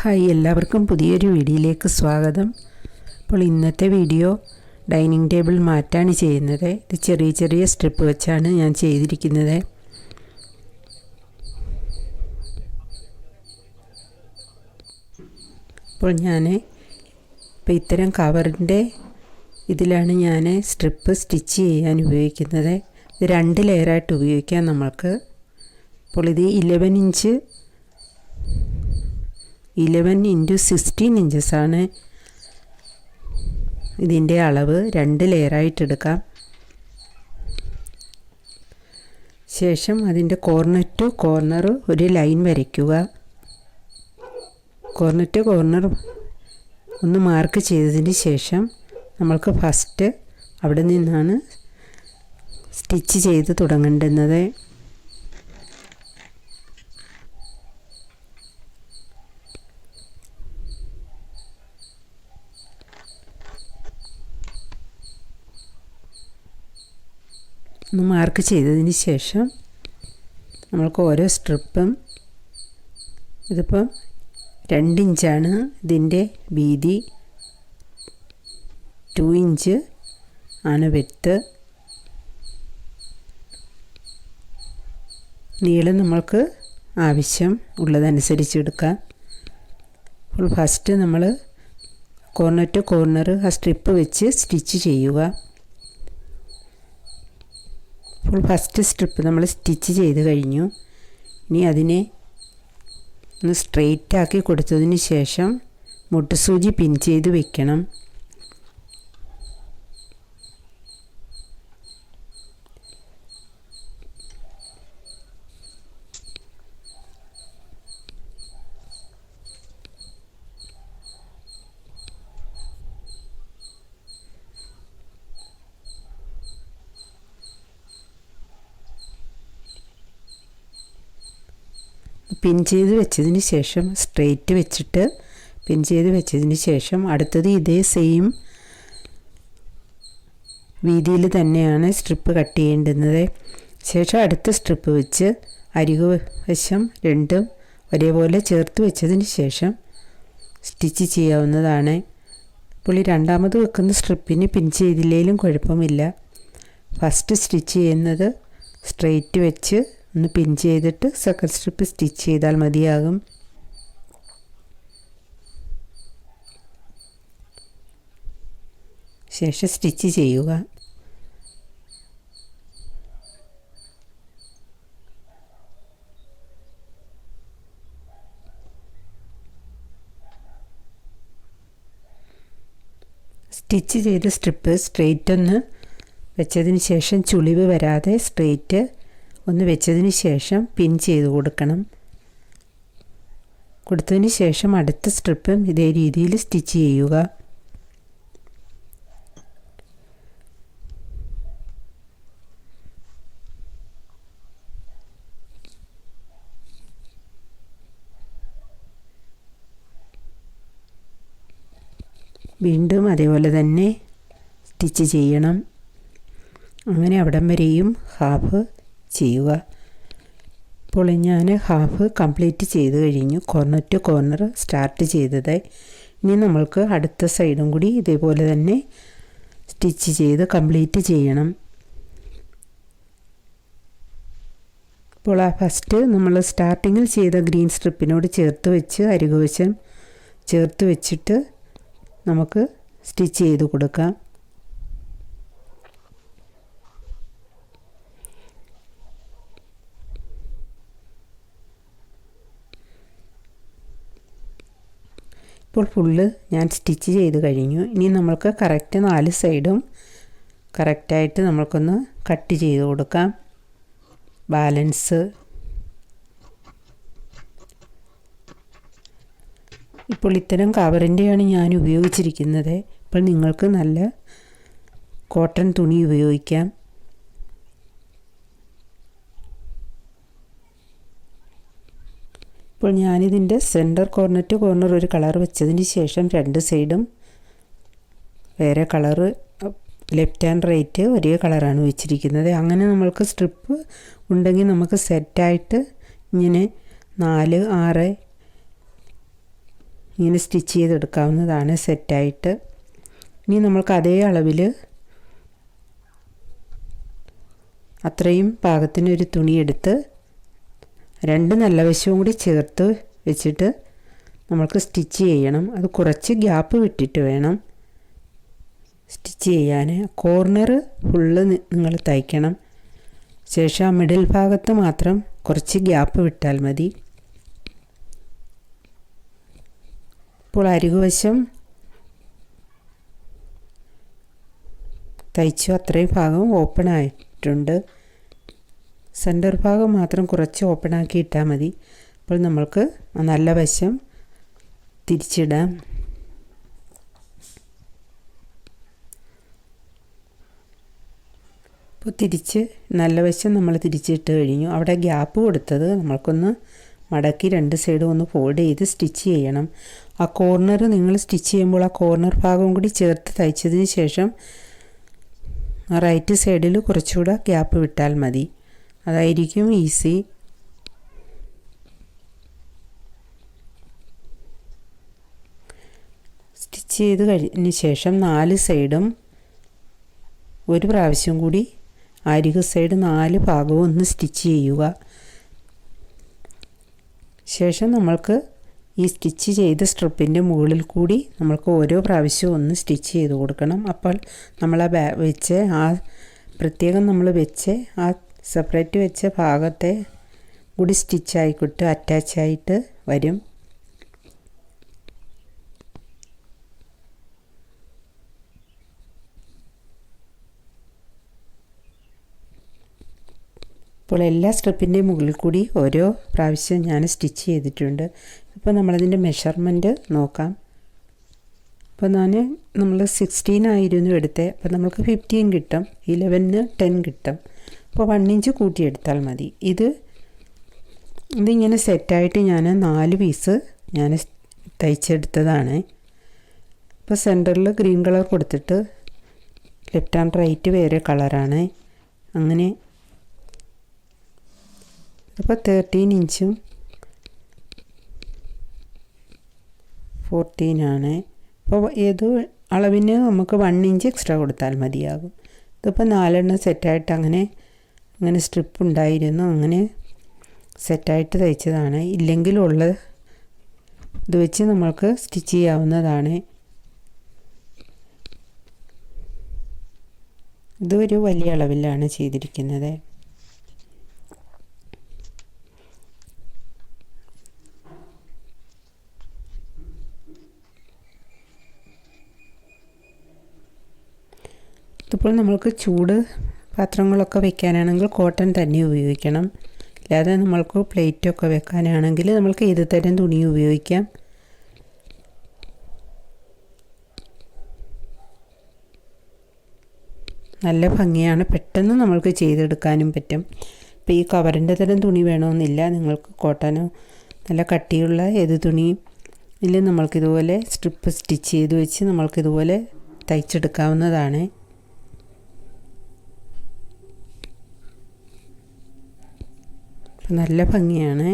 Hi എല്ലാവർക്കും പുതിയൊരു വീഡിയോയിലേക്ക് സ്വാഗതം. അപ്പോൾ ഇന്നത്തെ വീഡിയോ ഡൈനിങ് ടേബിൾ മാറ്റാണ് ചെയ്യുന്നത്. ഇത് ചെറിയ ചെറിയ സ്ട്രിപ്പ് വെച്ചാണ് ഞാൻ ചെയ്തിരിക്കുന്നത്. അപ്പോൾ ഞാൻ ഇപ്പോൾ ഇത്തരം കവറിന്റെ ഇതിലാണ് ഞാൻ സ്ട്രിപ്പ് സ്റ്റിച്ച് ചെയ്യാൻ ഉപയോഗിക്കുന്നത്. ഇത് രണ്ട് ലെയറായിട്ട് ഉപയോഗിക്കാം നമ്മൾക്ക്. അപ്പോൾ ഇത് eleven inch eleven into sixteen ഇഞ്ചസാണ് ഇതിന്റെ അളവ് രണ്ട് ലെയറായിട്ടെടുക്കാം ശേഷം അതിന്റെ കോർണർ ടു കോർണർ ഒരു ലൈൻ വരയ്ക്കുക. കോർണർ ടു കോർണർ ഒന്ന് മാർക്ക് ചെയ്തതിന് ശേഷം നമ്മൾക്ക് ഫസ്റ്റ് അവിടെ നിന്നാണ് സ്റ്റിച്ച് ചെയ്ത് തുടങ്ങേണ്ടുന്നത്. ഒന്ന് മാർക്ക് ചെയ്തതിന് ശേഷം നമ്മൾക്ക് ഓരോ സ്ട്രിപ്പും ഇതിപ്പം രണ്ട് ഇഞ്ചാണ് ഇതിന്റെ വീതി ടു ഇഞ്ച് ആണ് വെത്ത് നീളം നമ്മൾക്ക് ആവശ്യം ഉള്ളതനുസരിച്ച് എടുക്കാം. അപ്പോൾ ഫസ്റ്റ് നമ്മൾ കോർണർ ടു കോർണർ ആ സ്ട്രിപ്പ് വെച്ച് സ്റ്റിച്ച് ചെയ്യുക. അപ്പോൾ ഫസ്റ്റ് സ്ട്രിപ്പ് നമ്മൾ സ്റ്റിച്ച് ചെയ്ത് കഴിഞ്ഞു. ഇനി അതിനെ ഒന്ന് സ്ട്രെയിറ്റ് ആക്കി കൊടുത്തതിന് ശേഷം മുട്ടുസൂചി പിൻ ചെയ്ത് വെക്കണം. പിൻ ചെയ്ത് വെച്ചതിന് ശേഷം സ്ട്രെയിറ്റ് വെച്ചിട്ട് പിൻ ചെയ്ത് വെച്ചതിന് ശേഷം അടുത്തത് ഇതേ സെയിം വീതിയിൽ തന്നെയാണ് സ്ട്രിപ്പ് കട്ട് ചെയ്യേണ്ടുന്നത്. ശേഷം അടുത്ത സ്ട്രിപ്പ് വെച്ച് അരികു വശം രണ്ടും ഒരേപോലെ ചേർത്ത് വെച്ചതിന് ശേഷം സ്റ്റിച്ച് ചെയ്യാവുന്നതാണ്. ഈ രണ്ടാമത് വെക്കുന്ന സ്ട്രിപ്പിന് പിൻ ചെയ്തില്ലെങ്കിലും കുഴപ്പമില്ല. ഫസ്റ്റ് സ്റ്റിച്ച് ചെയ്യുന്നത് സ്ട്രെയിറ്റ് വെച്ച് ഒന്ന് പിൻ ചെയ്തിട്ട് സെക്കൻഡ് സ്ട്രിപ്പ് സ്റ്റിച്ച് ചെയ്താൽ മതിയാകും. ശേഷം സ്റ്റിച്ച് ചെയ്യുക. സ്റ്റിച്ച് ചെയ്ത സ്ട്രിപ്പ് സ്ട്രെയിറ്റ് ഒന്ന് വെച്ചതിന് ശേഷം ചുളിവ് വരാതെ സ്ട്രെയിറ്റ് ഒന്ന് വെച്ചതിന് ശേഷം പിൻ ചെയ്ത് കൊടുക്കണം. കൊടുത്തതിന് ശേഷം അടുത്ത സ്ട്രിപ്പും ഇതേ രീതിയിൽ സ്റ്റിച്ച് ചെയ്യുക. വീണ്ടും അതേപോലെ തന്നെ സ്റ്റിച്ച് ചെയ്യണം. അങ്ങനെ അവിടം വരെയും ഹാഫ് ചെയ്യുക. ഇപ്പോൾ ഞാൻ ഹാഫ് കംപ്ലീറ്റ് ചെയ്ത് കഴിഞ്ഞു. കോർണർ ടു കോർണർ സ്റ്റാർട്ട് ചെയ്തത് ഇനി നമ്മൾക്ക് അടുത്ത സൈഡും കൂടി ഇതേപോലെ തന്നെ സ്റ്റിച്ച് ചെയ്ത് കംപ്ലീറ്റ് ചെയ്യണം. ഇപ്പോൾ ആ ഫസ്റ്റ് നമ്മൾ സ്റ്റാർട്ടിങ്ങിൽ ചെയ്ത ഗ്രീൻ സ്ട്രിപ്പിനോട് ചേർത്ത് വെച്ച് അരികുവശം ചേർത്ത് വെച്ചിട്ട് നമുക്ക് സ്റ്റിച്ച് ചെയ്ത് കൊടുക്കാം. ഇപ്പോൾ ഫുള്ള് ഞാൻ സ്റ്റിച്ച് ചെയ്ത് കഴിഞ്ഞു. ഇനി നമ്മൾക്ക് കറക്റ്റ് നാല് സൈഡും കറക്റ്റായിട്ട് നമ്മൾക്കൊന്ന് കട്ട് ചെയ്ത് കൊടുക്കാം. ബാലൻസ് ഇപ്പോൾ ഇത്തരം കവറിന്റെയാണ് ഞാൻ ഉപയോഗിച്ചിരിക്കുന്നത്. ഇപ്പോൾ നിങ്ങൾക്ക് നല്ല കോട്ടൺ തുണി ഉപയോഗിക്കാം. ഇപ്പോൾ ഞാനിതിന്റെ സെന്റർ കോർണർ ടു കോർണർ ഒരു കളർ വെച്ചതിന് ശേഷം രണ്ട് സൈഡും വേറെ കളറ് ലെഫ്റ്റ് ആൻഡ് റൈറ്റ് ഒരേ കളറാണ് വെച്ചിരിക്കുന്നത്. അങ്ങനെ നമ്മൾക്ക് സ്ട്രിപ്പ് ഉണ്ടെങ്കിൽ നമുക്ക് സെറ്റായിട്ട് ഇങ്ങനെ നാല് ആറ് ഇങ്ങനെ സ്റ്റിച്ച് ചെയ്തെടുക്കാവുന്നതാണ് സെറ്റായിട്ട് ഇനി നമ്മൾക്ക് അതേ അളവിൽ അത്രയും പാകത്തിനൊരു തുണിയെടുത്ത് രണ്ട് നല്ല വശവും കൂടി ചേർത്ത് വെച്ചിട്ട് നമ്മൾക്ക് സ്റ്റിച്ച് ചെയ്യണം. അത് കുറച്ച് ഗ്യാപ്പ് വിട്ടിട്ട് വേണം സ്റ്റിച്ച് ചെയ്യാൻ കോർണർ ഫുള്ള് നിങ്ങൾ തയ്ക്കണം. ശേഷം ആ മിഡിൽ ഭാഗത്ത് മാത്രം കുറച്ച് ഗ്യാപ്പ് വിട്ടാൽ മതി. ഇപ്പോൾ അരികുവശം തയ്ച്ചു. അത്രയും ഭാഗം ഓപ്പൺ ആയിട്ടുണ്ട്. സെന്റർ ഭാഗം മാത്രം കുറച്ച് ഓപ്പൺ ആക്കി ഇട്ടാൽ മതി. അപ്പോൾ നമ്മൾക്ക് നല്ല വശം തിരിച്ചിടാം. അപ്പോൾ തിരിച്ച് നല്ല വശം നമ്മൾ തിരിച്ചിട്ട് കഴിഞ്ഞു. അവിടെ ഗ്യാപ്പ് കൊടുത്തത് നമ്മൾക്കൊന്ന് മടക്കി രണ്ട് സൈഡും ഒന്ന് ഫോൾഡ് ചെയ്ത് സ്റ്റിച്ച് ചെയ്യണം. ആ കോർണർ നിങ്ങൾ സ്റ്റിച്ച് ചെയ്യുമ്പോൾ ആ കോർണർ ഭാഗം കൂടി ചേർത്ത് തയ്ച്ചതിന് ശേഷം റൈറ്റ് സൈഡിൽ കുറച്ചുകൂടെ ഗ്യാപ്പ് വിട്ടാൽ മതി. അതായിരിക്കും ഈസി. സ്റ്റിച്ച് ചെയ്ത് കഴിഞ്ഞ ശേഷം നാല് സൈഡും ഒരു പ്രാവശ്യം കൂടി അരികു സൈഡ് നാല് ഭാഗവും ഒന്ന് സ്റ്റിച്ച് ചെയ്യുക. ശേഷം നമ്മൾക്ക് ഈ സ്റ്റിച്ച് ചെയ്ത സ്ട്രിപ്പിന്റെ മുകളിൽ കൂടി നമ്മൾക്ക് ഓരോ പ്രാവശ്യവും ഒന്ന് സ്റ്റിച്ച് ചെയ്ത് കൊടുക്കണം. അപ്പോൾ നമ്മൾ ആ വെച്ച് ആ പ്രത്യേകം നമ്മൾ വെച്ച് ആ സെപ്പറേറ്റ് വെച്ച ഭാഗത്തെ കൂടി സ്റ്റിച്ചായിക്കിട്ട് അറ്റാച്ചായിട്ട് വരും. ഇപ്പോൾ എല്ലാ സ്ട്രിപ്പിന്റെയും മുകളിൽ കൂടി ഓരോ പ്രാവശ്യം ഞാൻ സ്റ്റിച്ച് ചെയ്തിട്ടുണ്ട്. ഇപ്പോൾ നമ്മളതിന്റെ മെഷർമെന്റ് നോക്കാം. അപ്പോൾ ഞാൻ നമ്മൾ സിക്സ്റ്റീൻ ആയിരുന്നു എടുത്തത് അപ്പോൾ നമുക്ക് ഫിഫ്റ്റീൻ കിട്ടും ഇലവന് ടെൻ കിട്ടും. അപ്പോൾ വൺ ഇഞ്ച് കൂട്ടിയെടുത്താൽ മതി. ഇത് ഇതിങ്ങനെ സെറ്റായിട്ട് ഞാൻ നാല് പീസ് ഞാൻ തയ്ച്ചെടുത്തതാണ്. അപ്പോൾ സെന്ററിൽ ഗ്രീൻ കളർ കൊടുത്തിട്ട് ലെഫ്റ്റ് ആൻഡ് റൈറ്റ് വേറെ കളറാണ് അങ്ങനെ അപ്പോൾ തേർട്ടീൻ ഇഞ്ചും ഫോർട്ടീനാണ് അപ്പോൾ ഏത് അളവിന് നമുക്ക് വൺ ഇഞ്ച് എക്സ്ട്രാ കൊടുത്താൽ മതിയാകും. ഇതിപ്പോൾ നാലെണ്ണം സെറ്റായിട്ട് അങ്ങനെ അങ്ങനെ സ്ട്രിപ്പ് ഉണ്ടായിരുന്നു. അങ്ങനെ സെറ്റായിട്ട് തയ്ച്ചതാണ്. ഇല്ലെങ്കിലുള്ള ഇത് വെച്ച് നമ്മൾക്ക് സ്റ്റിച്ച് ചെയ്യാവുന്നതാണ്. ഇതൊരു വലിയ അളവിലാണ് ചെയ്തിരിക്കുന്നത്. ഇതിപ്പോൾ നമ്മൾക്ക് ചൂട് പാത്രങ്ങളൊക്കെ വെക്കാനാണെങ്കിൽ കോട്ടൺ തന്നെ ഉപയോഗിക്കണം. അല്ലാതെ നമ്മൾക്ക് പ്ലേറ്റൊക്കെ വെക്കാനാണെങ്കിൽ നമ്മൾക്ക് ഏത് തരം തുണി ഉപയോഗിക്കാം? നല്ല ഭംഗിയാണ്. പെട്ടെന്ന് നമ്മൾക്ക് ചെയ്തെടുക്കാനും പറ്റും. ഇപ്പോൾ ഈ കവറിന്റെ തരം തുണി വേണമെന്നില്ല. നിങ്ങൾക്ക് കോട്ടനോ നല്ല കട്ടിയുള്ള ഏത് തുണിയും ഇല്ല നമ്മൾക്കിതുപോലെ സ്ട്രിപ്പ് സ്റ്റിച്ച് ചെയ്ത് വെച്ച് നമ്മൾക്കിതുപോലെ തയ്ച്ചെടുക്കാവുന്നതാണ്. നല്ല ഭംഗിയാണ്.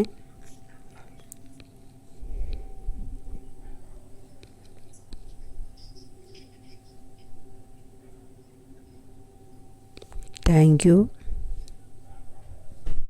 Thank you